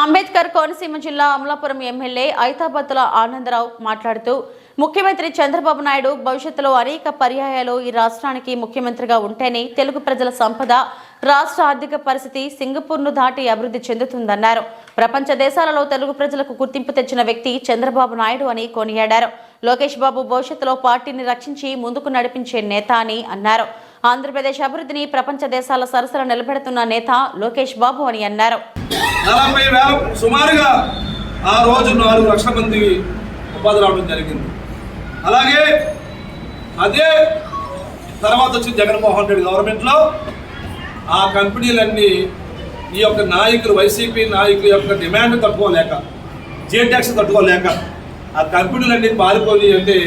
అంబేద్కర్ కోనసీమ జిల్లా అమలాపురం ఎమ్మెల్యే ఐతాబత్తుల ఆనందరావు మాట్లాడుతూ ముఖ్యమంత్రి చంద్రబాబు నాయుడు భవిష్యత్తులో అనేక పర్యాయాలు ఈ రాష్ట్రానికి ముఖ్యమంత్రిగా ఉంటేనే తెలుగు ప్రజల సంపద రాష్ట్ర ఆర్థిక పరిస్థితి సింగపూర్ను దాటి అభివృద్ధి చెందుతుందన్నారు. ప్రపంచ దేశాలలో తెలుగు ప్రజలకు గుర్తింపు తెచ్చిన వ్యక్తి చంద్రబాబు నాయుడు అని కొనియాడారు. లోకేష్ బాబు భవిష్యత్తులో పార్టీని రక్షించి ముందుకు నడిపించే నేత అని అన్నారు. ఆంధ్రప్రదేశ్ అభివృద్ధిని ప్రపంచ దేశాల సరసన నిలబెడుతున్న నేత లోకేష్ బాబు అని అన్నారు. నలభై వేల సుమారుగా ఆ రోజు నాలుగు లక్షల మంది ఉపాధి రావడం జరిగింది. అలాగే అదే తర్వాత వచ్చిన జగన్మోహన్ రెడ్డి గవర్నమెంట్లో. ఆ కంపెనీలన్నీ ఈ యొక్క నాయకులు వైసీపీ నాయకుల యొక్క డిమాండ్ తట్టుకోలేక జే ట్యాక్స్ తట్టుకోలేక ఆ కంపెనీలన్నీ పారిపోయి అంటే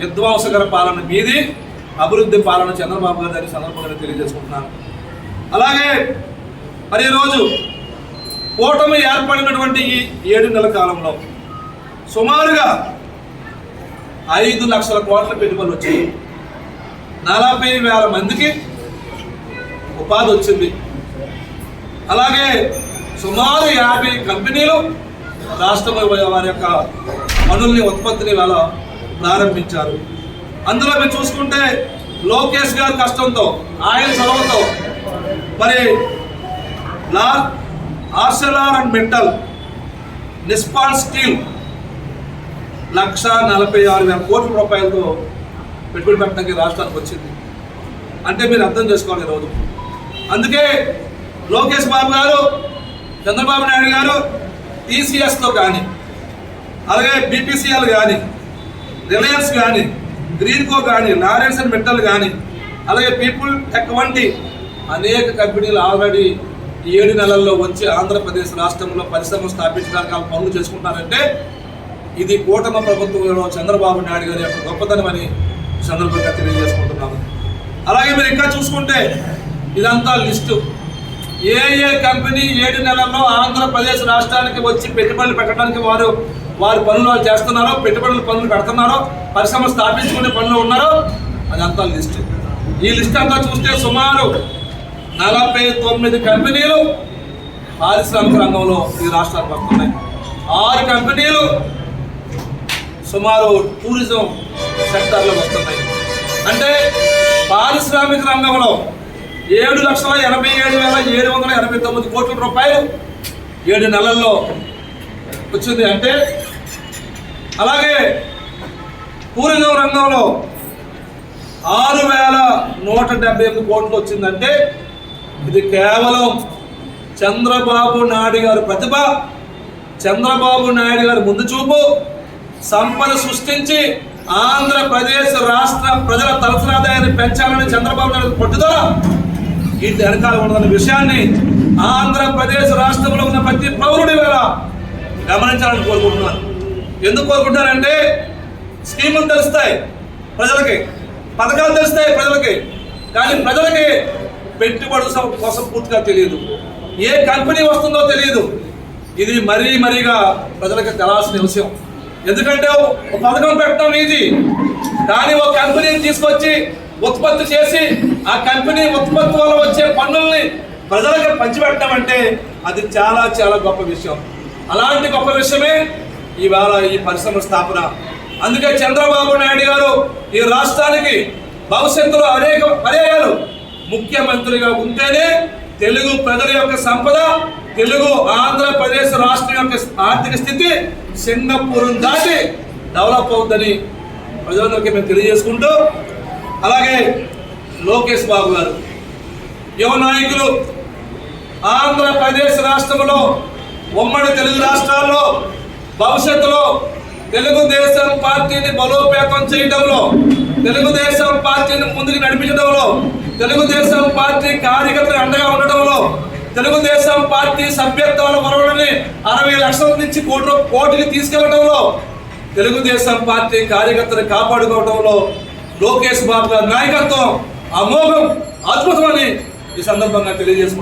విధ్వంసకర పాలన మీది. అభివృద్ధి పాలన చంద్రబాబు గారు దాని సందర్భంగా తెలియజేసుకుంటున్నాను. అలాగే మరి ఈరోజు కూటమి ఏర్పడినటువంటి ఈ ఏడు నెలల కాలంలో సుమారుగా ఐదు లక్షల కోట్ల పెట్టుబడులు వచ్చాయి. నలభై వేల మందికి ఉపాధి వచ్చింది. అలాగే సుమారు యాభై కంపెనీలు రాష్ట్రంలో వారి యొక్క పనుల్ని ఉత్పత్తిని వేళ ప్రారంభించారు. అందులో మీరు చూసుకుంటే లోకేష్ గారి కష్టంతో ఆయన చొరవతో మరి లా Arcelor and Mittal Nippon steel లక్ష నలభై ఆరు వేల కోట్ల రూపాయలతో పెట్టుబడి పెట్టడానికి రాష్ట్రానికి వచ్చింది. అంటే మీరు అర్థం చేసుకోవాలి ఈరోజు అందుకే లోకేష్ బాబు గారు చంద్రబాబు నాయుడు గారు టీసీఎస్లో కానీ అలాగే బీపీసీఎల్ కానీ రిలయన్స్ కానీ గ్రీన్కో కానీ లారెన్స్ అండ్ మెటల్ కానీ అలాగే పీపుల్ టెక్ వంటి అనేక కంపెనీలు ఆల్రెడీ ఈ ఏడు నెలల్లో వచ్చి ఆంధ్రప్రదేశ్ రాష్ట్రంలో పరిశ్రమలు స్థాపించడానికి వాళ్ళు పనులు చేసుకుంటారంటే ఇది కూటమి ప్రభుత్వంలో చంద్రబాబు నాయుడు గారి యొక్క గొప్పతనం అని సందర్భంగా తెలియజేసుకుంటున్నాను. అలాగే మీరు ఇంకా చూసుకుంటే ఇదంతా లిస్టు. ఏ ఏ కంపెనీ ఏడు నెలల్లో ఆంధ్రప్రదేశ్ రాష్ట్రానికి వచ్చి పెట్టుబడులు పెట్టడానికి వారు వారి పనులు వాళ్ళు చేస్తున్నారో పెట్టుబడుల పనులు కడుతున్నారో పరిశ్రమ స్థాపించుకునే పనులు ఉన్నారో అదంతా లిస్ట్. ఈ లిస్ట్ అంతా చూస్తే సుమారు నలభై తొమ్మిది కంపెనీలు పారిశ్రామిక రంగంలో ఈ రాష్ట్రానికి వస్తున్నాయి. ఆరు కంపెనీలు సుమారు టూరిజం సెక్టర్లో వస్తున్నాయి. అంటే పారిశ్రామిక రంగంలో ఏడు లక్షల ఎనభై ఏడు వేల ఏడు వందల ఎనభై తొమ్మిది కోట్ల రూపాయలు ఏడు నెలల్లో వచ్చింది. అంటే అలాగే టూరిజం రంగంలో ఆరు వేల నూట డెబ్బై ఎనిమిది కోట్లు వచ్చిందంటే ఇది కేవలం చంద్రబాబు నాయుడు గారి ప్రతిభ చంద్రబాబు నాయుడు గారి ముందు చూపు సంపద సృష్టించి ఆంధ్రప్రదేశ్ రాష్ట్ర ప్రజల తలసరాదాయాన్ని పెంచాలని చంద్రబాబు నాయుడు పట్టుదల ఇది వెనకాల ఉన్నదన్న విషయాన్ని ఆంధ్రప్రదేశ్ రాష్ట్రంలో ఉన్న ప్రతి పౌరుడి వేళ గమనించాలని కోరుకుంటున్నాను. ఎందుకు కోరుకుంటారంటే స్కీములు తెలుస్తాయి ప్రజలకి పథకాలు తెలుస్తాయి ప్రజలకి కానీ ప్రజలకి పెట్టుబడుల కోసం పూర్తిగా తెలియదు. ఏ కంపెనీ వస్తుందో తెలియదు. ఇది మరీ మరీగా ప్రజలకు తెలాల్సిన విషయం. ఎందుకంటే ఒక పథకం పెట్టడం ఇది కానీ ఒక కంపెనీని తీసుకొచ్చి ఉత్పత్తి చేసి ఆ కంపెనీ ఉత్పత్తి వల్ల వచ్చే పన్నుల్ని ప్రజలకు పంచిపెట్టడం అంటే అది చాలా చాలా గొప్ప విషయం. అలాంటి గొప్ప విషయమే ఇవాళ ఈ పరిశ్రమ స్థాపన. అందుకే చంద్రబాబు నాయుడు గారు ఈ రాష్ట్రానికి భవిష్యత్తులో అనేక పర్యాయాలు ముఖ్యమంత్రిగా ఉంటేనే తెలుగు ప్రజల యొక్క సంపద తెలుగు ఆంధ్రప్రదేశ్ రాష్ట్రం యొక్క ఆర్థిక స్థితి సింగపూర్ దాటి డెవలప్ అవుతుందని ప్రజలందరికీ మేము తెలియజేసుకుంటూ అలాగే లోకేష్ బాబు గారు యువ నాయకులు ఆంధ్రప్రదేశ్ రాష్ట్రంలో ఉమ్మడి తెలుగు రాష్ట్రాల్లో భవిష్యత్తులో తెలుగుదేశం పార్టీని బలోపేతం చేయడంలో తెలుగుదేశం పార్టీని ముందుకు నడిపించడంలో తెలుగుదేశం పార్టీ కార్యకర్తలు అండగా ఉండడంలో తెలుగుదేశం పార్టీ సభ్యత్వాల వరవడిని అరవై లక్షల నుంచి కోటి కోటికి తీసుకెళ్ళడంలో తెలుగుదేశం పార్టీ కార్యకర్తలు కాపాడుకోవడంలో లోకేష్ బాబు గారి నాయకత్వం అమోఘం అద్భుతమని ఈ సందర్భంగా తెలియజేసుకుంటున్నాను